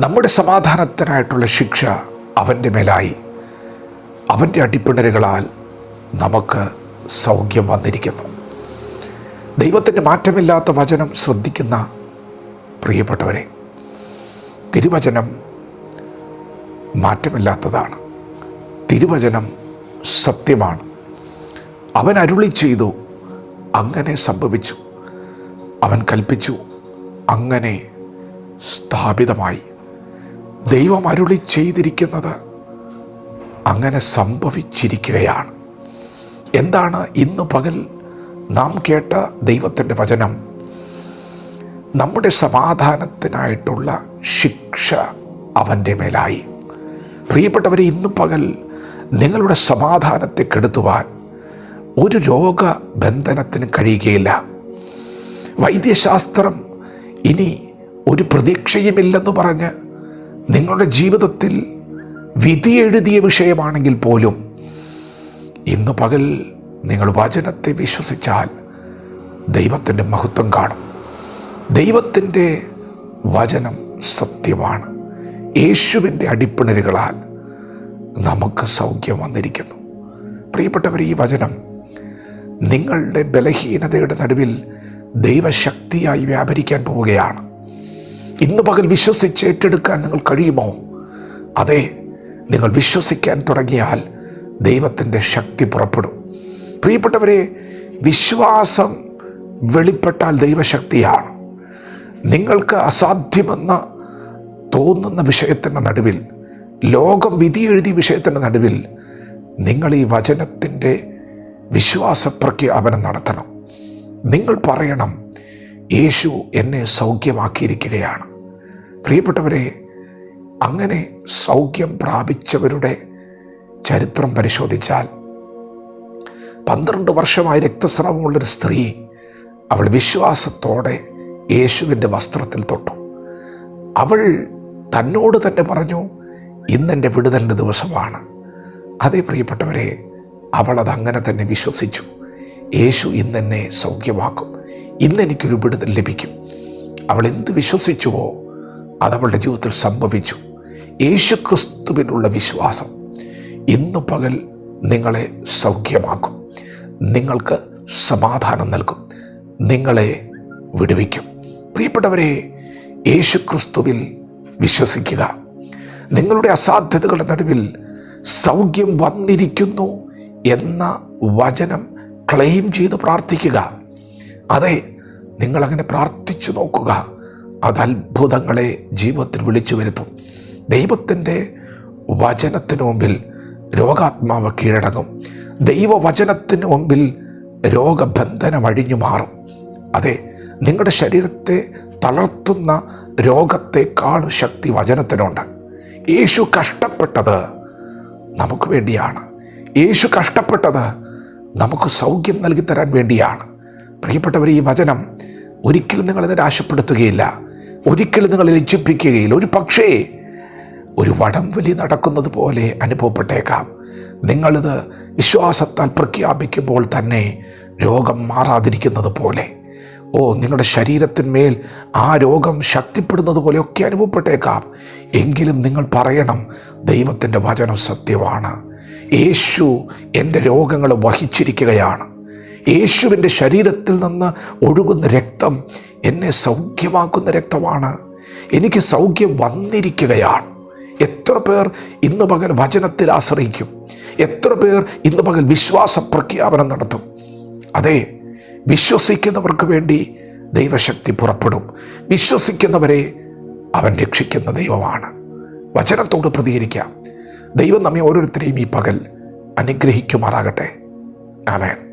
നമ്മുടെ സമാധാനത്തിനായിട്ടുള്ള ശിക്ഷ അവന്റെ മേലായി. അവന്റെ അടിപ്പിണരുകളാൽ നമുക്ക് സൗഖ്യം വന്നിരിക്കുന്നു. ദൈവത്തിന്റെ മാറ്റമില്ലാത്ത വചനം ശ്രദ്ധിക്കുന്ന പ്രിയപ്പെട്ടവരെ തിരുവചനം മാറ്റമില്ലാത്തതാണ്. തിരുവചനം സത്യമാണ്. അവൻ അരുളി ചെയ്തു അങ്ങനെ സംഭവിച്ചു. അവൻ കൽപ്പിച്ചു അങ്ങനെ സ്ഥാപിതമായി. ദൈവം അരുളി ചെയ്തിരിക്കുന്നത് അങ്ങനെ സംഭവിച്ചിരിക്കുകയാണ്. എന്താണ് ഇന്ന് പകൽ നാം കേട്ട ദൈവത്തിന്റെ വചനം? നമ്മുടെ സമാധാനത്തിനായിട്ടുള്ള ശിക്ഷ അവന്റെ മേലായി. പ്രിയപ്പെട്ടവരെ ഇന്ന് പകൽ നിങ്ങളുടെ സമാധാനത്തെ കെടുത്തുവാൻ ഒരു രോഗബന്ധനത്തിന് കഴിയുകയില്ല. വൈദ്യശാസ്ത്രം ഇനി ഒരു പ്രതീക്ഷയുമില്ലെന്ന് പറഞ്ഞ് നിങ്ങളുടെ ജീവിതത്തിൽ വിധി എഴുതിയ വിഷയമാണെങ്കിൽ പോലും ഇന്ന് പകൽ നിങ്ങൾ വചനത്തെ വിശ്വസിച്ചാൽ ദൈവത്തിന്റെ മഹത്വം കാണും. ദൈവത്തിന്റെ വചനം സത്യമാണ്. യേശുവിന്റെ അടിപ്പിണരുകളാൽ നമുക്ക് സൗഖ്യം വന്നിരിക്കുന്നു. പ്രിയപ്പെട്ടവർ ഈ വചനം നിങ്ങളുടെ ബലഹീനതയുടെ നടുവിൽ ദൈവശക്തിയായി വ്യാപരിക്കാൻ പോവുകയാണ്. ഇന്ന് പകൽ വിശ്വസിച്ച് ഏറ്റെടുക്കാൻ നിങ്ങൾ കഴിയുമോ? അതെ നിങ്ങൾ വിശ്വസിക്കാൻ തുടങ്ങിയാൽ ദൈവത്തിന്റെ ശക്തി പുറപ്പെടും. പ്രിയപ്പെട്ടവരെ വിശ്വാസം വെളിപ്പെട്ടാൽ ദൈവശക്തിയാണ്. നിങ്ങൾക്ക് അസാധ്യമെന്ന തോന്നുന്ന വിഷയത്തിന്റെ നടുവിൽ ലോകം വിധി എഴുതിയ വിഷയത്തിന്റെ നടുവിൽ നിങ്ങൾ ഈ വചനത്തിന്റെ വിശ്വാസ പ്രഖ്യാപനം നടത്തണം. നിങ്ങൾ പറയണം യേശു എന്നെ സൗഖ്യമാക്കിയിരിക്കുകയാണ്. പ്രിയപ്പെട്ടവരെ അങ്ങനെ സൗഖ്യം പ്രാപിച്ചവരുടെ ചരിത്രം പരിശോധിച്ചാൽ പന്ത്രണ്ട് വർഷമായി രക്തസ്രാവമുള്ളൊരു സ്ത്രീ അവൾ വിശ്വാസത്തോടെ യേശുവിന്റെ വസ്ത്രത്തിൽ തൊട്ടു. അവൾ തന്നോട് തന്നെ പറഞ്ഞു ഇന്നെന്റെ വിടുതലിന്റെ ദിവസമാണ്. അതേ പ്രിയപ്പെട്ടവരെ അവൾ അതങ്ങനെ തന്നെ വിശ്വസിച്ചു. യേശു ഇന്നെന്നെ സൗഖ്യമാക്കും. ഇന്നെനിക്കൊരു വിടുതൽ ലഭിക്കും. അവൾ എന്ത് വിശ്വസിച്ചുവോ അതവളുടെ ജീവിതത്തിൽ സംഭവിച്ചു. യേശു ക്രിസ്തുവിനുള്ള വിശ്വാസം ഇന്ന് പകൽ നിങ്ങളെ സൗഖ്യമാക്കും. നിങ്ങൾക്ക് സമാധാനം നൽകും. നിങ്ങളെ വിടുവിക്കും. പ്രിയപ്പെട്ടവരെ യേശു ക്രിസ്തുവിൽ വിശ്വസിക്കുക. നിങ്ങളുടെ അസാധ്യതകളുടെ നടുവിൽ സൗഖ്യം വന്നിരിക്കുന്നു എന്ന വചനം ക്ലെയിം ചെയ്ത് പ്രാർത്ഥിക്കുക. അതെ നിങ്ങളങ്ങനെ പ്രാർത്ഥിച്ചു നോക്കുക. അത് അത്ഭുതങ്ങളെ ജീവിതത്തിൽ വിളിച്ചു വരുത്തും. ദൈവത്തിന്റെ വചനത്തിനു മുമ്പിൽ രോഗാത്മാവ് കീഴടങ്ങും. ദൈവവചനത്തിന് മുമ്പിൽ രോഗബന്ധനം അഴിഞ്ഞു മാറും. അതെ നിങ്ങളുടെ ശരീരത്തെ തളർത്തുന്ന രോഗത്തെക്കാൾ ശക്തി വചനത്തിനുണ്ട്. യേശു കഷ്ടപ്പെട്ടത് നമുക്ക് വേണ്ടിയാണ്. യേശു കഷ്ടപ്പെട്ടത് നമുക്ക് സൗഖ്യം നൽകി തരാൻ വേണ്ടിയാണ്. പ്രിയപ്പെട്ടവർ ഈ വചനം ഒരിക്കലും നിങ്ങളെ നിരാശപ്പെടുത്തുകയില്ല. ഒരിക്കലും നിങ്ങളെ ലജ്ജിപ്പിക്കുകയില്ല ഒരു പക്ഷേ ഒരു വടംവലി നടക്കുന്നത് പോലെ അനുഭവപ്പെട്ടേക്കാം. നിങ്ങളിത് വിശ്വാസത്താൽ പ്രഖ്യാപിക്കുമ്പോൾ തന്നെ രോഗം മാറാതിരിക്കുന്നത് പോലെ. ഓ നിങ്ങളുടെ ശരീരത്തിന്മേൽ ആ രോഗം ശക്തിപ്പെടുന്നത് പോലെയൊക്കെ അനുഭവപ്പെട്ടേക്കാം. എങ്കിലും നിങ്ങൾ പറയണം ദൈവത്തിന്റെ വചനം സത്യമാണ്. യേശു എന്റെ രോഗങ്ങൾ വഹിച്ചിരിക്കുകയാണ്. യേശുവിന്റെ ശരീരത്തിൽ നിന്ന് ഒഴുകുന്ന രക്തം എന്നെ സൗഖ്യമാക്കുന്ന രക്തമാണ്. എനിക്ക് സൗഖ്യം വന്നിരിക്കുകയാണ്. എത്ര പേർ ഇന്ന് പകൽ വചനത്തിൽ ആശ്രയിക്കും? എത്ര പേർ ഇന്ന് പകൽ വിശ്വാസ പ്രഖ്യാപനം നടത്തും? അതെ വിശ്വസിക്കുന്നവർക്ക് വേണ്ടി ദൈവശക്തി പുറപ്പെടും. വിശ്വസിക്കുന്നവരെ അവൻ രക്ഷിക്കുന്ന ദൈവമാണ്. വചനത്തോട് പ്രതികരിക്കാം. ദൈവം നമ്മെ ഓരോരുത്തരെയും ഈ പകൽ അനുഗ്രഹിക്കുമാറാകട്ടെ. ആമേൻ.